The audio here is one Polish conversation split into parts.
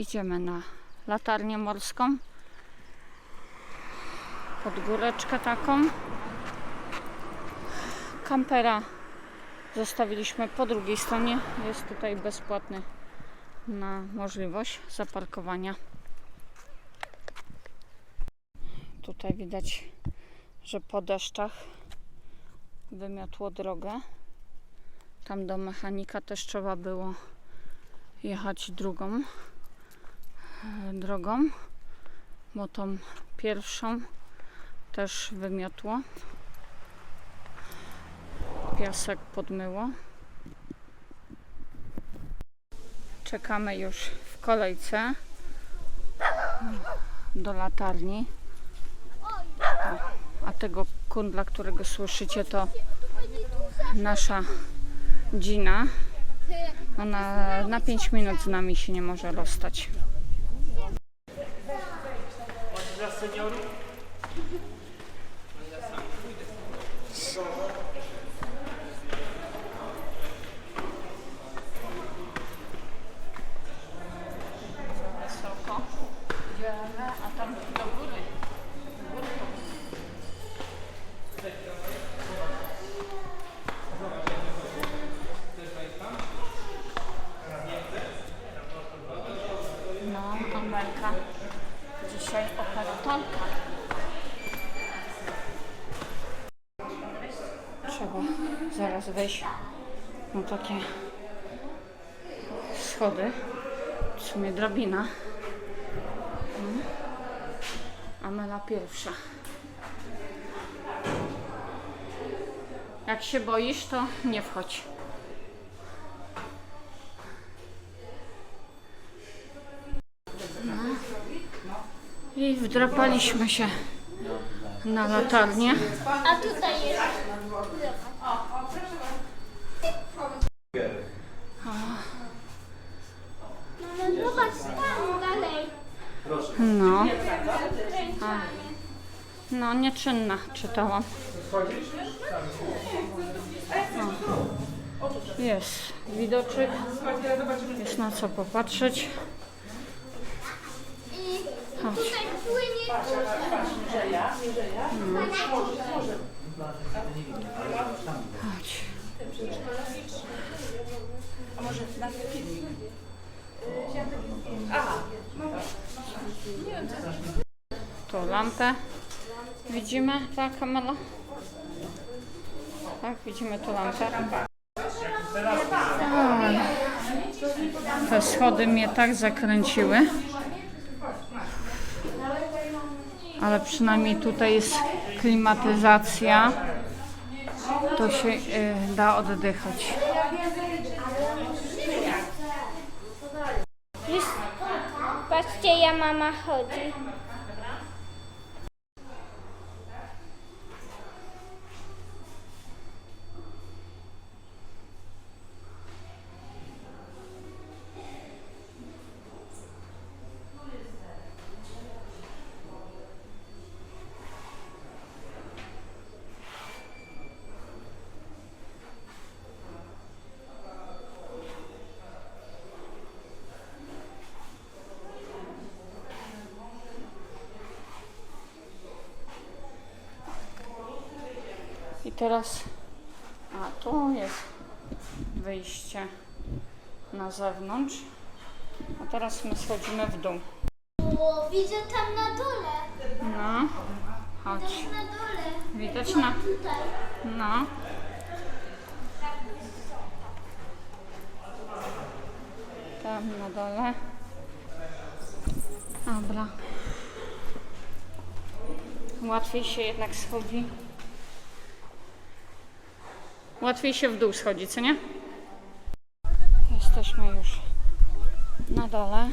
Idziemy na latarnię morską. Pod góreczkę taką. Kampera zostawiliśmy po drugiej stronie. Jest tutaj bezpłatny na możliwość zaparkowania. Tutaj widać, że po deszczach wymiotło drogę. Tam do mechanika też trzeba było jechać drugą drogą, bo tą pierwszą też wymiotło. Piasek podmyło. Czekamy już w kolejce do latarni. A tego kundla, którego słyszycie, to nasza Gina. Ona na 5 minut z nami się nie może rozstać. Dla seniorów? Wysoko. Idziemy, a tam do góry. No, Amelka dzisiaj operatorka. Trzeba zaraz wejść na takie schody. W sumie drabina. Amela pierwsza. Jak się boisz, to nie wchodź. No. I wdrapaliśmy się na latarnię. A tutaj jest. Mama, zobacz tam dalej. No, Kręcamy. no nieczynna czytałam. O, jest widoczek, jest na co popatrzeć. I Chodź. tutaj płynie Chodź. Tu lampę widzimy, tak Kamela? Tak, widzimy tu lampę. Te schody mnie tak zakręciły. Ale przynajmniej tutaj jest klimatyzacja. To się y, da oddychać. Patrzcie, ja mama chodzi. I teraz, a tu jest wyjście na zewnątrz. A teraz my schodzimy w dół. O, widzę tam na dole. No, chodź. Tam na dole. Widać na, Tutaj. no. Tam na dole. Dobra. Łatwiej się jednak schodzi. Łatwiej się w dół schodzi, co nie? Jesteśmy już na dole.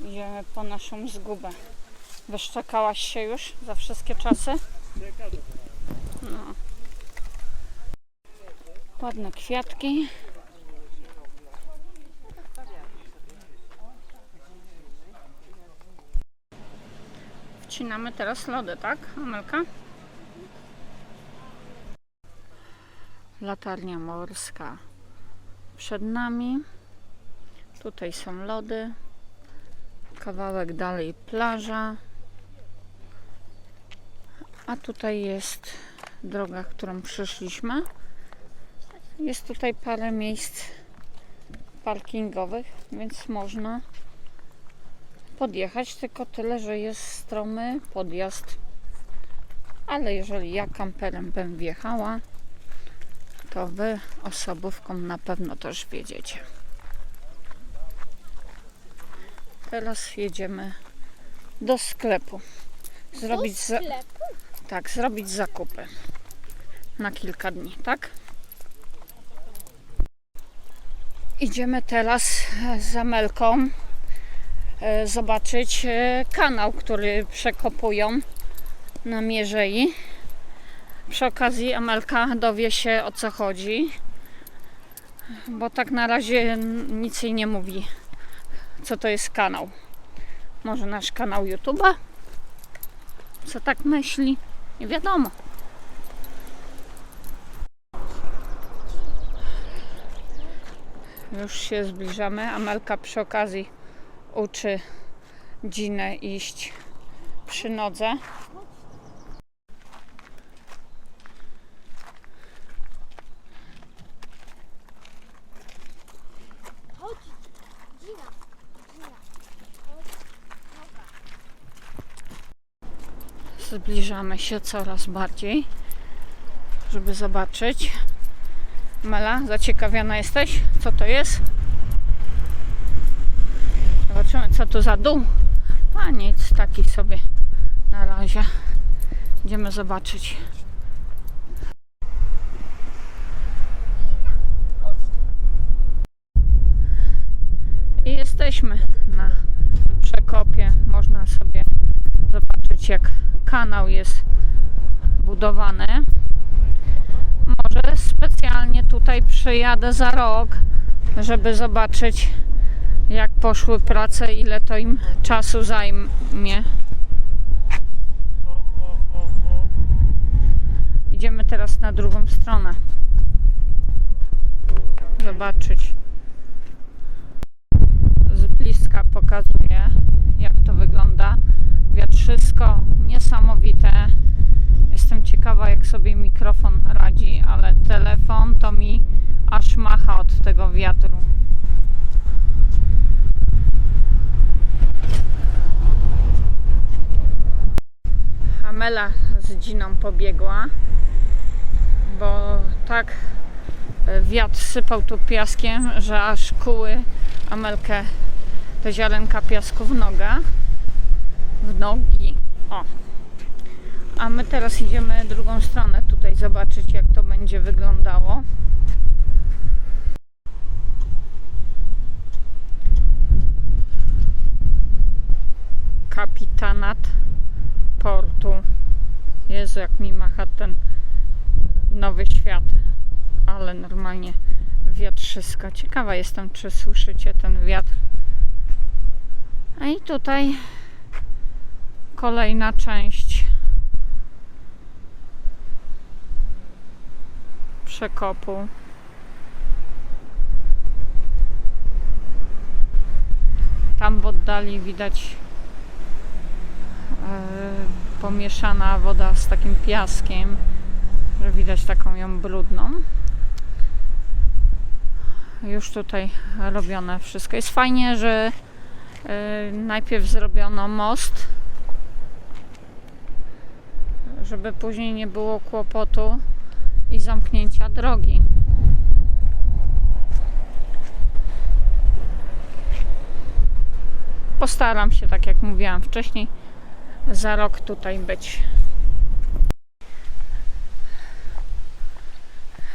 Idziemy po naszą zgubę. Wyszczekałaś się już za wszystkie czasy? No. Ładne kwiatki. Wcinamy teraz lody, tak, Amelka? Latarnia morska. przed nami. Tutaj są lody. Kawałek dalej plaża. A tutaj jest droga, którą przyszliśmy. Jest tutaj parę miejsc parkingowych, więc można podjechać, tylko tyle, że jest stromy podjazd. Ale jeżeli ja kamperem bym wjechała, to wy osobówką na pewno też wiedziecie. Teraz jedziemy do sklepu. Zrobić za, tak, zrobić zakupy na kilka dni, tak? Idziemy teraz e, z Amelką e, zobaczyć e, kanał, który przekopują na Mierzei. Przy okazji Amelka dowie się o co chodzi, bo tak na razie nic jej nie mówi, co to jest kanał. Może nasz kanał YouTube'a? Co tak myśli? Nie wiadomo. Już się zbliżamy. Amelka przy okazji uczy Dzinę iść przy nodze. Zbliżamy się coraz bardziej, żeby zobaczyć. Mela, zaciekawiona jesteś? Co to jest? Zobaczymy, co tu za dół. A nic, taki sobie na razie. Idziemy zobaczyć. I jesteśmy na przekopie. Można sobie zobaczyć, jak kanał jest budowany. Może specjalnie tutaj przyjadę za rok, żeby zobaczyć, jak poszły prace, ile to im czasu zajmie. Idziemy teraz na drugą stronę. Zobaczyć. Z bliska pokazuję, jak to wygląda. Wiatrzysko niesamowite. Jestem ciekawa, jak sobie mikrofon radzi, ale telefon to mi aż macha od tego wiatru. Amela z Dziną pobiegła, bo tak wiatr sypał tu piaskiem, że aż kuły Amelkę te ziarenka piasku w nogę. W nogi. O. A my teraz idziemy drugą stronę tutaj zobaczyć jak to będzie wyglądało. Kapitanat portu. Jezu, jak mi macha ten nowy świat. Ale normalnie wiatrzyska. Ciekawa jestem, czy słyszycie ten wiatr. A i tutaj kolejna część przekopu. Tam w oddali widać e, pomieszana woda z takim piaskiem, że widać taką ją brudną. Już tutaj robione wszystko. Jest fajnie, że e, najpierw zrobiono most, żeby później nie było kłopotu i zamknięcia drogi. Postaram się, tak jak mówiłam wcześniej, za rok tutaj być.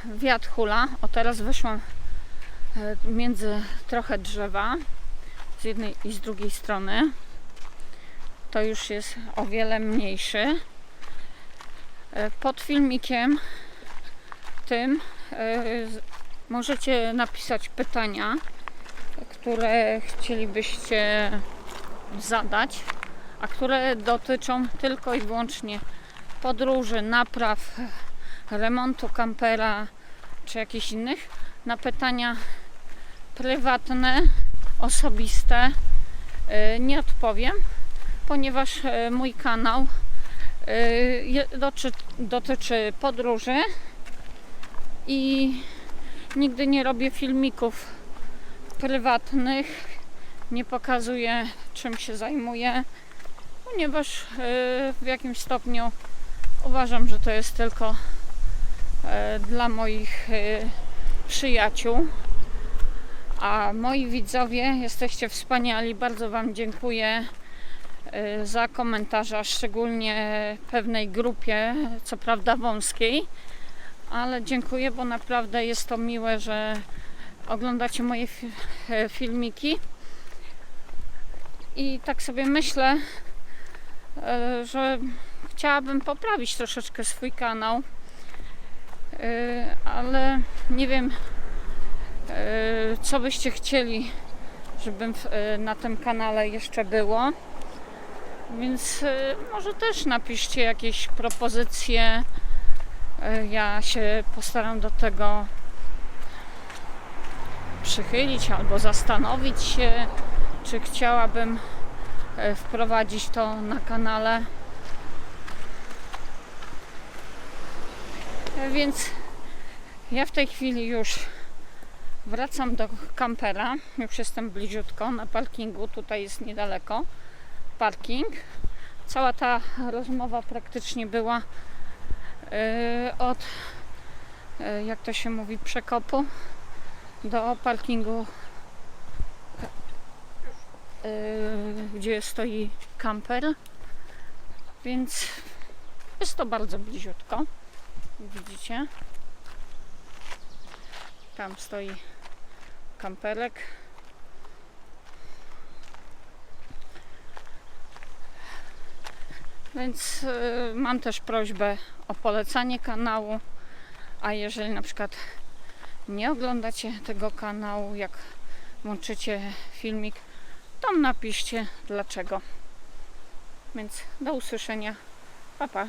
Wiatr hula. O teraz weszłam e, między trochę drzewa z jednej i z drugiej strony. To już jest o wiele mniejszy. E, Pod filmikiem tym e, możecie napisać pytania, które chcielibyście zadać, a które dotyczą tylko i wyłącznie podróży, napraw, remontu kampera czy jakichś innych. Na pytania prywatne, osobiste y, nie odpowiem, ponieważ y, mój kanał y, doczy, dotyczy podróży i nigdy nie robię filmików prywatnych, nie pokazuję czym się zajmuję, ponieważ y, w jakimś stopniu uważam, że to jest tylko y, dla moich y, przyjaciół. A moi widzowie, jesteście wspaniali. Bardzo Wam dziękuję za komentarze, a szczególnie pewnej grupie, co prawda wąskiej, ale dziękuję, bo naprawdę jest to miłe, że oglądacie moje e, filmiki. I tak sobie myślę, e, że chciałabym poprawić troszeczkę swój kanał, e, ale nie wiem, co byście chcieli, żebym na tym kanale jeszcze było. Więc może też napiszcie jakieś propozycje. E, Ja się postaram do tego przychylić albo zastanowić się, czy chciałabym e, wprowadzić to na kanale. E, Więc ja w tej chwili już wracam do kampera. Już jestem bliziutko na parkingu. Tutaj jest niedaleko parking. Cała ta rozmowa praktycznie była od, e, jak to się mówi, przekopu do parkingu, e, gdzie stoi kamper. Więc jest to bardzo bliziutko. Widzicie? Tam stoi kamperek. Więc y, mam też prośbę o polecanie kanału. A jeżeli na przykład nie oglądacie tego kanału, jak włączycie filmik, to napiszcie dlaczego. Więc do usłyszenia. Pa pa.